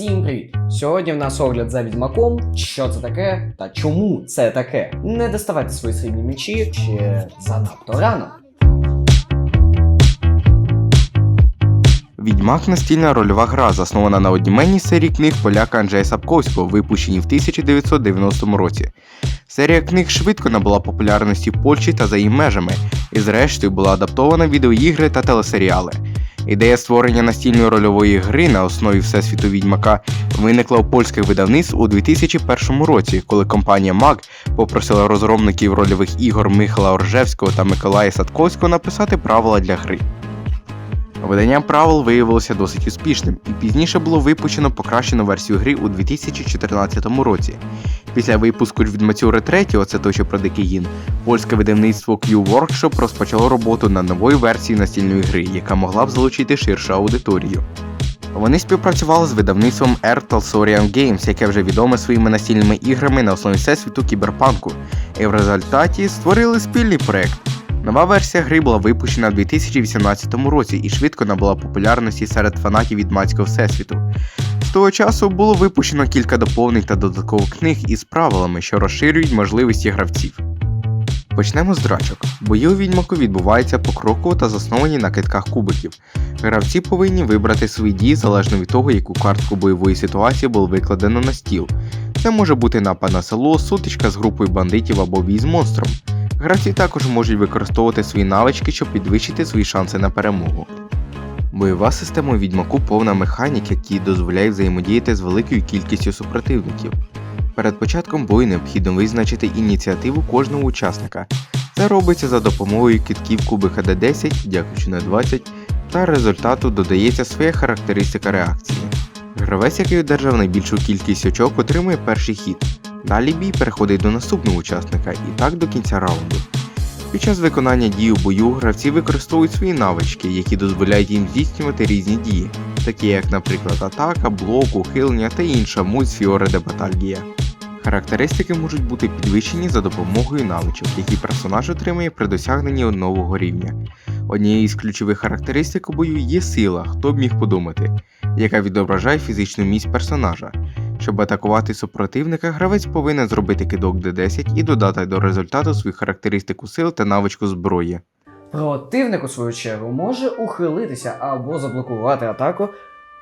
Всім привіт! Сьогодні в нас огляд за відьмаком. Що це таке та чому це таке? Не доставайте свої срібні мечі ще занадто рано. Відьмак настільна рольова гра, заснована на одніменній серії книг поляка Анджея Сапковського, випущені в 1990 році. Серія книг швидко набула популярності в Польщі та за її межами, і зрештою була адаптована відеоігри та телесеріали. Ідея створення настільної рольової гри на основі Всесвіту Відьмака виникла у польських видавництв у 2001 році, коли компанія MAG попросила розробників рольових ігор Михайла Оржевського та Миколая Садковського написати правила для гри. Видання правил виявилося досить успішним, і пізніше було випущено покращену версію гри у 2014 році. Після випуску Відьмацюри 3, це то, що про Дикий Гін, польське видавництво Q Workshop розпочало роботу над новою версією настільної гри, яка могла б залучити ширшу аудиторію. Вони співпрацювали з видавництвом Talsorian Games, яке вже відоме своїми настільними іграми на основі всесвіту кіберпанку, і в результаті створили спільний проект. Нова версія гри була випущена в 2018 році і швидко набула популярності серед фанатів відьмацького всесвіту. Того часу було випущено кілька доповнень та додаткових книг із правилами, що розширюють можливості гравців. Почнемо з драчок. Бої у відьмаку відбуваються покроково та засновані на китках кубиків. Гравці повинні вибрати свої дії залежно від того, яку картку бойової ситуації було викладено на стіл. Це може бути напад на село, сутичка з групою бандитів або бій з монстром. Гравці також можуть використовувати свої навички, щоб підвищити свої шанси на перемогу. Бойова система відьмаку повна механік, які дозволяють взаємодіяти з великою кількістю супротивників. Перед початком бою необхідно визначити ініціативу кожного учасника. Це робиться за допомогою китків кубика D10, дякуючи на 20, та результату додається своя характеристика реакції. Гравець, який одержав найбільшу кількість очок, отримує перший хід. Далі бій переходить до наступного учасника і так до кінця раунду. Під час виконання дій у бою гравці використовують свої навички, які дозволяють їм здійснювати різні дії, такі як, наприклад, атака, блок, ухилення та інша мульсфіоре де батальгія. Характеристики можуть бути підвищені за допомогою навичок, які персонаж отримує при досягненні нового рівня. Однією з ключових характеристик у бою є сила, хто б міг подумати, яка відображає фізичну міць персонажа. Щоб атакувати супротивника, гравець повинен зробити кидок D10 і додати до результату свою характеристику сил та навичку зброї. Противник, у свою чергу, може ухилитися або заблокувати атаку,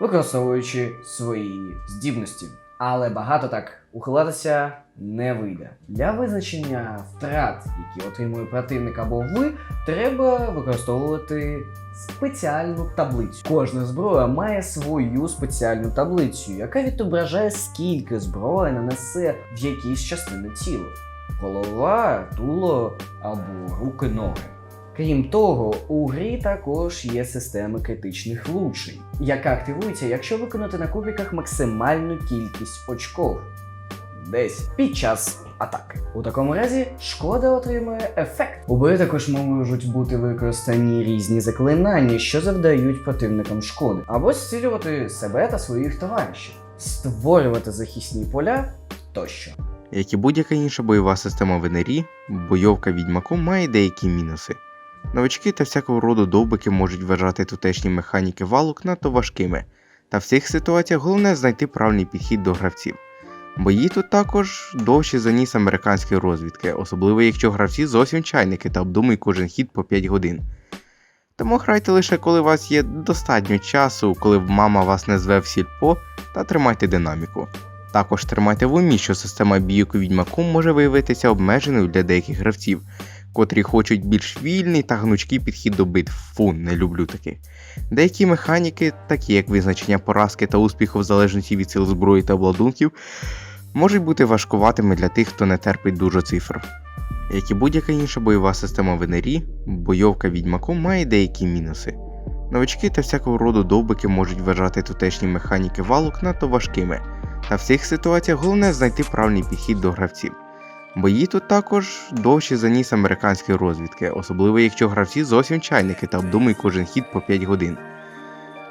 використовуючи свої здібності. Але багато так ухилатися не вийде. Для визначення втрат, які отримує противник або ви, треба використовувати спеціальну таблицю. Кожна зброя має свою спеціальну таблицю, яка відображає, скільки зброя нанесе в якійсь частини тіла. Голова, туло або руки ноги. Крім того, у грі також є система критичних влучень, яка активується, якщо виконати на кубіках максимальну кількість очков десь під час атаки. У такому разі шкода отримує ефект. У бою також можуть бути використані різні заклинання, що завдають противникам шкоди, або зцілювати себе та своїх товаришів, створювати захисні поля тощо. Як і будь-яка інша бойова система в НРІ, бойовка відьмаком має деякі мінуси. Новички та всякого роду довбики можуть вважати тутешні механіки валок надто важкими, та в цих ситуаціях головне знайти правильний підхід до гравців. Бої тут також довші за ніс американської розвідки, особливо якщо гравці зовсім чайники та обдумують кожен хід по 5 годин. Тому грайте лише коли у вас є достатньо часу, коли мама вас не зве в сільпо, та тримайте динаміку. Також тримайте в умі, що система бійок у відьмаком може виявитися обмеженою для деяких гравців, котрі хочуть більш вільний та гнучкий підхід до битв. Фу, не люблю таких. Деякі механіки, такі як визначення поразки та успіху в залежності від сил зброї та обладунків, можуть бути важкуватими для тих, хто не терпить дуже цифр. Як і будь-яка інша бойова система в НРІ, бойовка відьмаком має деякі мінуси. Новички та всякого роду довбики можуть вважати тутешні механіки валок надто важкими, та в цих ситуаціях головне знайти правильний підхід до гравців. Бої тут також довші за ніс американської розвідки, особливо якщо гравці зовсім чайники та обдумують кожен хід по 5 годин.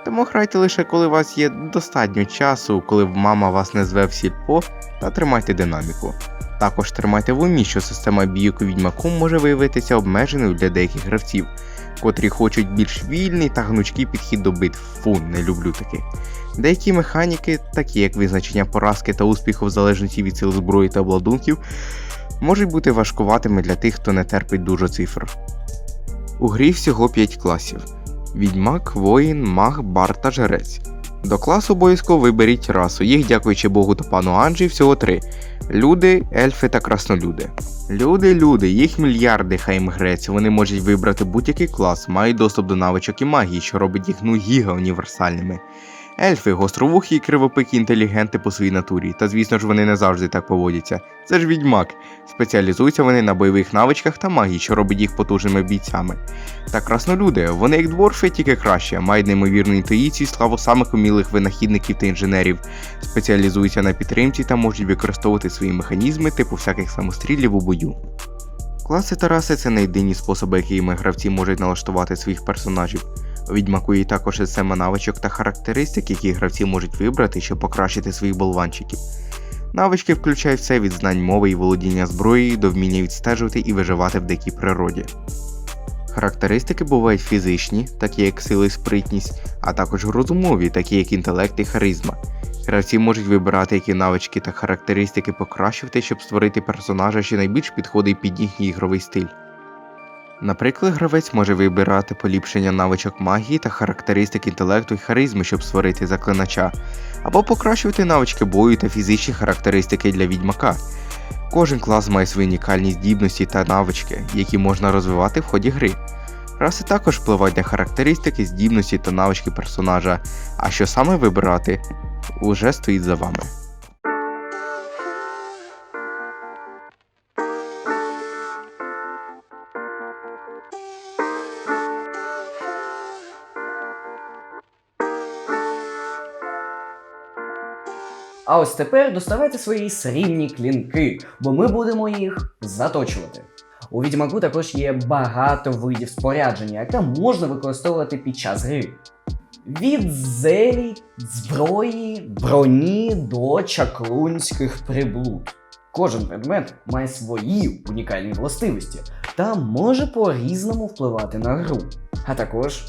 Тому грайте лише коли у вас є достатньо часу, коли мама вас не зве в сільпо, та тримайте динаміку. Також тримайте в умі, що система бійок відьмаком може виявитися обмеженою для деяких гравців, котрі хочуть більш вільний та гнучкий підхід до битв. Фу, не люблю таки. Деякі механіки, такі як визначення поразки та успіху в залежності від сил зброї та обладунків, можуть бути важкуватими для тих, хто не терпить дуже цифр. У грі всього 5 класів: відьмак, воїн, маг, бар та жрець. До класу обов'язково виберіть расу. Їх, дякуючи Богу та пану Анджі, всього три: люди, ельфи та краснолюди. Люди, люди, їх мільярди, хай їм греться. Вони можуть вибрати будь-який клас, мають доступ до навичок і магії, що робить їх ну гіга універсальними. Ельфи, гостровухі і кривопикі інтелігенти по своїй натурі, та звісно ж вони не завжди так поводяться. Це ж відьмак. Спеціалізуються вони на бойових навичках та магії, що робить їх потужними бійцями. Та краснолюди, вони як дворфи, тільки краще, мають неймовірну інтуїцію, славу самих умілих винахідників та інженерів, спеціалізуються на підтримці та можуть використовувати свої механізми, типу всяких самострілів у бою. Класи та раси це не єдині способи, якими гравці можуть налаштувати своїх персонажів. Відьмаку є також система навичок та характеристик, які гравці можуть вибрати, щоб покращити своїх болванчиків. Навички включають все від знань мови і володіння зброєю до вміння відстежувати і виживати в дикій природі. Характеристики бувають фізичні, такі як сила і спритність, а також розумові, такі як інтелект і харизма. Гравці можуть вибирати, які навички та характеристики покращувати, щоб створити персонажа, що найбільш підходить під їхній ігровий стиль. Наприклад, гравець може вибирати поліпшення навичок магії та характеристик інтелекту і харизми, щоб створити заклинача, або покращувати навички бою та фізичні характеристики для відьмака. Кожен клас має свої унікальні здібності та навички, які можна розвивати в ході гри. Раси також впливають на характеристики, здібності та навички персонажа, а що саме вибирати, уже стоїть за вами. А ось тепер доставайте свої срібні клінки, бо ми будемо їх заточувати. У відьмаку також є багато видів спорядження, яке можна використовувати під час гри. Від зелій, зброї, броні до чаклунських приблуд. Кожен предмет має свої унікальні властивості та може по-різному впливати на гру. А також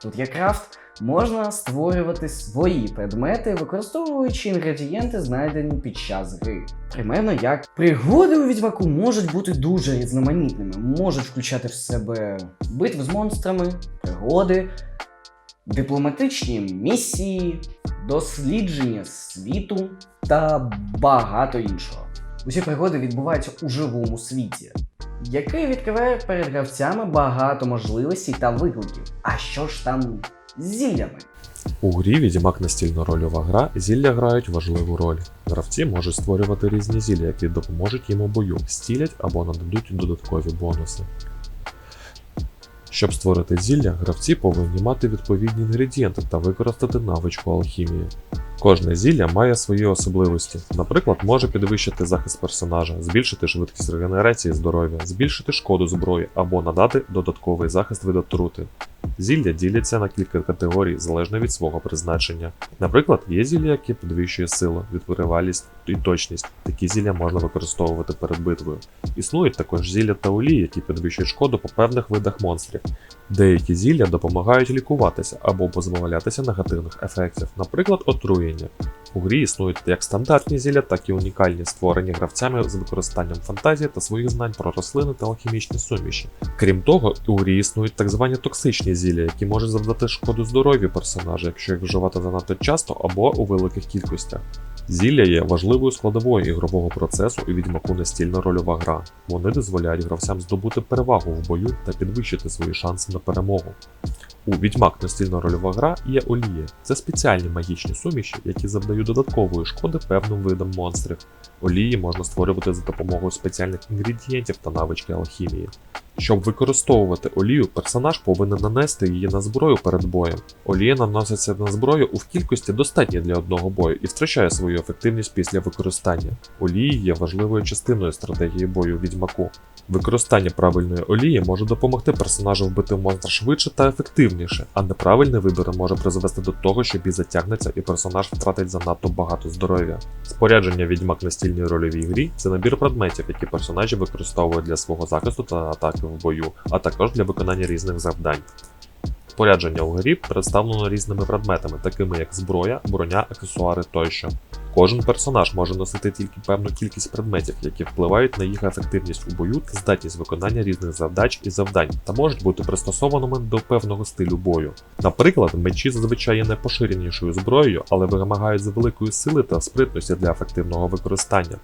тут є крафт, можна створювати свої предмети, використовуючи інгредієнти, знайдені під час гри. Примерно як пригоди у відьмаку можуть бути дуже різноманітними, можуть включати в себе битви з монстрами, пригоди, дипломатичні місії, дослідження світу та багато іншого. Усі пригоди відбуваються у живому світі, який відкриває перед гравцями багато можливостей та викликів. А що ж там з зіллями? У грі відьмак настільно рольова гра, зілля грають важливу роль. Гравці можуть створювати різні зілля, які допоможуть їм у бою, стілять або нададуть додаткові бонуси. Щоб створити зілля, гравці повинні мати відповідні інгредієнти та використати навичку алхімії. Кожне зілля має свої особливості. Наприклад, може підвищити захист персонажа, збільшити швидкість регенерації здоров'я, збільшити шкоду зброї або надати додатковий захист від отрути. Зілля діляться на кілька категорій залежно від свого призначення. Наприклад, є зілля, яке підвищує силу, відкривалість і точність. Такі зілля можна використовувати перед битвою. Існують також зілля та олії, які підвищують шкоду по певних видах монстрів. Деякі зілля допомагають лікуватися або позбавлятися негативних ефектів, наприклад, отруєння. У грі існують як стандартні зілля, так і унікальні, створені гравцями з використанням фантазії та своїх знань про рослини та алхімічні суміші. Крім того, у грі існують так звані токсичні зілля, які можуть завдати шкоду здоров'ю персонажа, якщо їх вживати занадто часто або у великих кількостях. Зілля є важливою складовою ігрового процесу у відьмаку настільна рольова гра. Вони дозволяють гравцям здобути перевагу в бою та підвищити свої шанси на перемогу. У відьмак настільна рольова гра є олії. Це спеціальні магічні суміші, які завдають додаткової шкоди певним видам монстрів. Олії можна створювати за допомогою спеціальних інгредієнтів та навички алхімії. Щоб використовувати олію, персонаж повинен нанести її на зброю перед боєм. Олія наноситься на зброю у кількості достатньо для одного бою і втрачає свою ефективність після використання. Олії є важливою частиною стратегії бою відьмаку. Використання правильної олії може допомогти персонажу вбити монстра швидше та ефективніше, а неправильний вибір може призвести до того, що бій затягнеться і персонаж втратить занадто багато здоров'я. Спорядження відьмак на стільній рольовій грі це набір предметів, які персонажі використовують для свого захисту та атаки в бою, а також для виконання різних завдань. Спорядження у грі представлено різними предметами, такими як зброя, броня, аксесуари тощо. Кожен персонаж може носити тільки певну кількість предметів, які впливають на їх ефективність у бою та здатність виконання різних завдач і завдань, та можуть бути пристосованими до певного стилю бою. Наприклад, мечі зазвичай є найпоширенішою зброєю, але вимагають з великої сили та спритності для ефективного використання.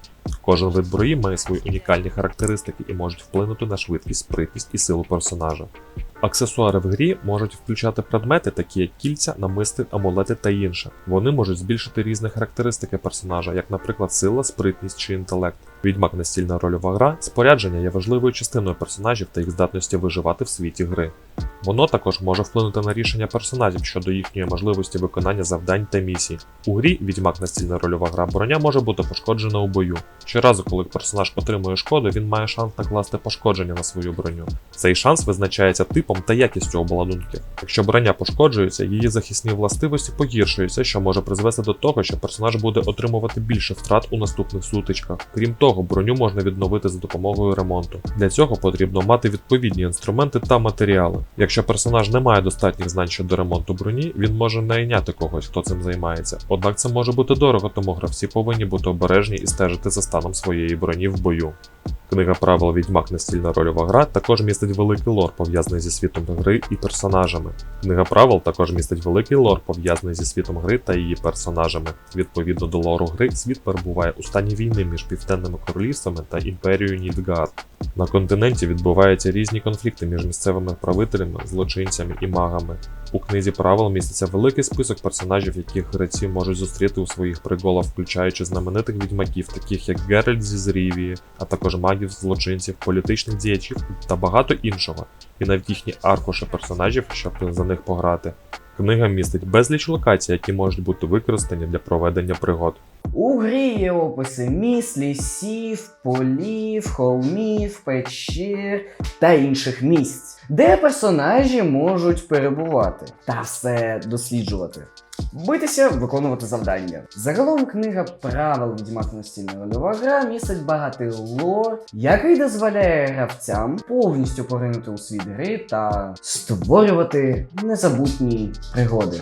Кожен вид зброї має свої унікальні характеристики і можуть вплинути на швидкість, спритність і силу персонажа. Аксесуари в грі можуть включати предмети, такі як кільця, намисти, амулети та інше. Вони можуть збільшити різні характеристики персонажа, як, наприклад, сила, спритність чи інтелект. Відьмак настільна рольова гра, спорядження є важливою частиною персонажів та їх здатності виживати в світі гри. Воно також може вплинути на рішення персонажів щодо їхньої можливості виконання завдань та місій. У грі відьмак настільна рольова гра броня може бути пошкоджена у бою. Щоразу, коли персонаж отримує шкоду, він має шанс накласти пошкодження на свою броню. Цей шанс визначається типом та якістю обладунків. Якщо броня пошкоджується, її захисні властивості погіршуються, що може призвести до того, що персонаж буде отримувати більше втрат у наступних сутичках. Крім того, броню можна відновити за допомогою ремонту. Для цього потрібно мати відповідні інструменти та матеріали. Якщо персонаж не має достатніх знань щодо ремонту броні, він може найняти когось, хто цим займається. Однак це може бути дорого, тому гравці повинні бути обережні і стежити за станом своєї броні в бою. Книга правил Відьмак настільна рольова гра також містить великий лор, пов'язаний зі світом гри і персонажами. Книга правил також містить великий лор, пов'язаний зі світом гри та її персонажами. Відповідно до лору гри, світ перебуває у стані війни між південними королівствами та імперією Нідгард. На континенті відбуваються різні конфлікти між місцевими правителями, злочинцями і магами. У книзі правил міститься великий список персонажів, яких гравці можуть зустріти у своїх приголах, включаючи знаменитих відьмаків, таких як Геральт зі Зрівії, а також магів, злочинців, політичних діячів та багато іншого, і навіть їхні аркуші персонажів, щоб за них пограти. Книга містить безліч локацій, які можуть бути використані для проведення пригод. У грі є описи міст, лісів, полів, холмів, печер та інших місць, де персонажі можуть перебувати та все досліджувати. Битися, виконувати завдання. Загалом книга правил відьмак настільна рольова гра містить багатий лор, який дозволяє гравцям повністю поринути у світ гри та створювати незабутні пригоди.